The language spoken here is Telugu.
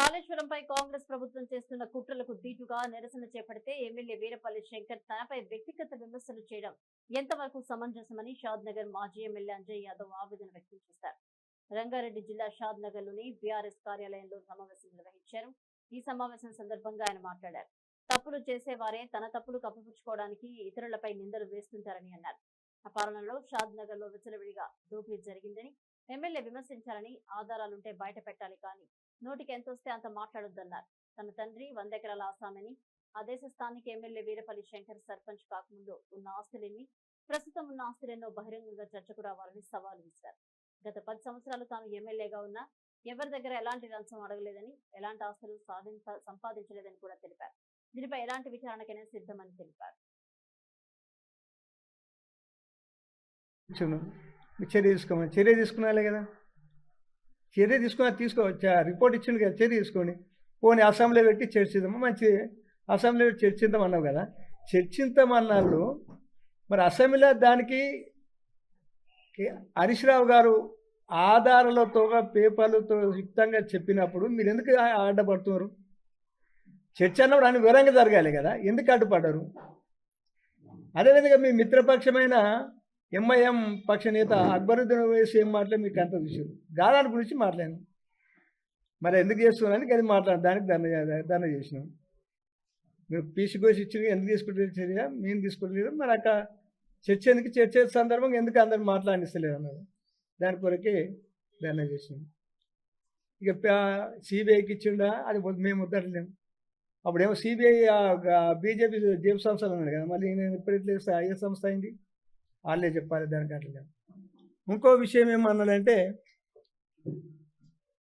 కాళేశ్వరంపై కాంగ్రెస్ ప్రభుత్వం చేస్తున్న కుట్రలకు దీటుగా నిరసన చేపడితే ఎమ్మెల్యే వీరపల్లి శంకర్ తనపై వ్యక్తిగత విమర్శలు చేయడం ఎంతవరకు సమంజసమని షాద్ నగర్ మాజీ ఎమ్మెల్యే అంజయ్ యాదవ్ ఆవేదన వ్యక్తం చేశారు. రంగారెడ్డి జిల్లా షాద్ నగర్లోని బీఆర్ఎస్ కార్యాలయంలో సమావేశం నిర్వహించారు. ఈ సమావేశం సందర్భంగా ఆయన మాట్లాడారు. తప్పులు చేసేవారే తన తప్పులు కప్పిపుచ్చుకోవడానికి ఇతరులపై నిందలు వేస్తుంటారని అన్నారు. ఆ పాలనలో షాద్ నగర్లో విచ్చలవిడిగా దోపిడీ జరిగిందని ఎమ్మెల్యే విమర్శించాలని ఆధారాలుంటే బయట పెట్టాలి కానీ నోటికి ఎంత వస్తే అంత మాట్లాడొద్దన్నారు. తన తండ్రి వందెకరాల ఆసామని ఆ దేశ స్థానిక ఎమ్మెల్యే వీరపల్లి శంకర్ సర్పంచ్ కాకముందు ఉన్న ఆస్తులేమి ప్రస్తుతం ఉన్న ఆస్తులేనో బహిరంగంగా చర్చకు రావాలని సవాలు విసిరారు. గత పది సంవత్సరాలు తాను ఎమ్మెల్యేగా ఉన్నా ఎవరి దగ్గర ఎలాంటి లంచం అడగలేదని ఎలాంటి ఆస్తులు సాధించ సంపాదించలేదని కూడా తెలిపారు. దీనిపై ఎలాంటి విచారణకైనా సిద్ధమని తెలిపారు. చర్య తీసుకోమని. చర్య తీసుకున్నాలే కదా. చర్య తీసుకున్నా తీసుకో రిపోర్ట్ ఇచ్చిండు కదా చర్య తీసుకోండి. పోనీ అసెంబ్లీ పెట్టి చర్చిద్దాము? మంచి అసెంబ్లీ పెట్టి చర్చిద్దాం అన్నావు కదా. చర్చిద్దాం మరి అసెంబ్లీలో దానికి కే- హరీష్ రావు గారు ఆధారాలతో పేపర్లతో యుక్తంగా చెప్పినప్పుడు మీరు ఎందుకు అడ్డపడుతున్నారు చర్చ అన్నప్పుడు అన్ని వివరంగా జరగాలి కదా. ఎందుకు అడ్డుపడ్డారు? అదేవిధంగా మీ మిత్రపక్షమైన ఎంఐఎం పక్ష నేత అక్బరుద్దీన్ వేసి ఏం మాట్లాడి మీకు అంత విషయం గాదాని గురించి మాట్లాడాను. మరి ఎందుకు చేస్తున్నాను అది మాట్లాడు దానికి ధర్నా ధర్నా చేసినాం. మీరు పీసీ కోసి ఇచ్చిన ఎందుకు తీసుకుంటారు చర్య? మేము తీసుకోలేదు మరి అక్కడ చర్చ ఎందుకు చర్చ సందర్భంగా ఎందుకు అందరు మాట్లాడిస్తలేదు అన్నారు. దాని కొరకే ధర్నా చేసినాం. ఇక సిబిఐకి ఇచ్చిండా? అది మేము వద్దట్లేము అప్పుడేమో సిబిఐ బీజేపీ జేబు సంస్థలు ఉన్నాడు కదా. మళ్ళీ నేను ఎప్పుడైతే ఏ సంస్థ అయింది? వాళ్ళే చెప్పాలి దానికి అట్లా ఇంకో విషయం ఏమన్నాడంటే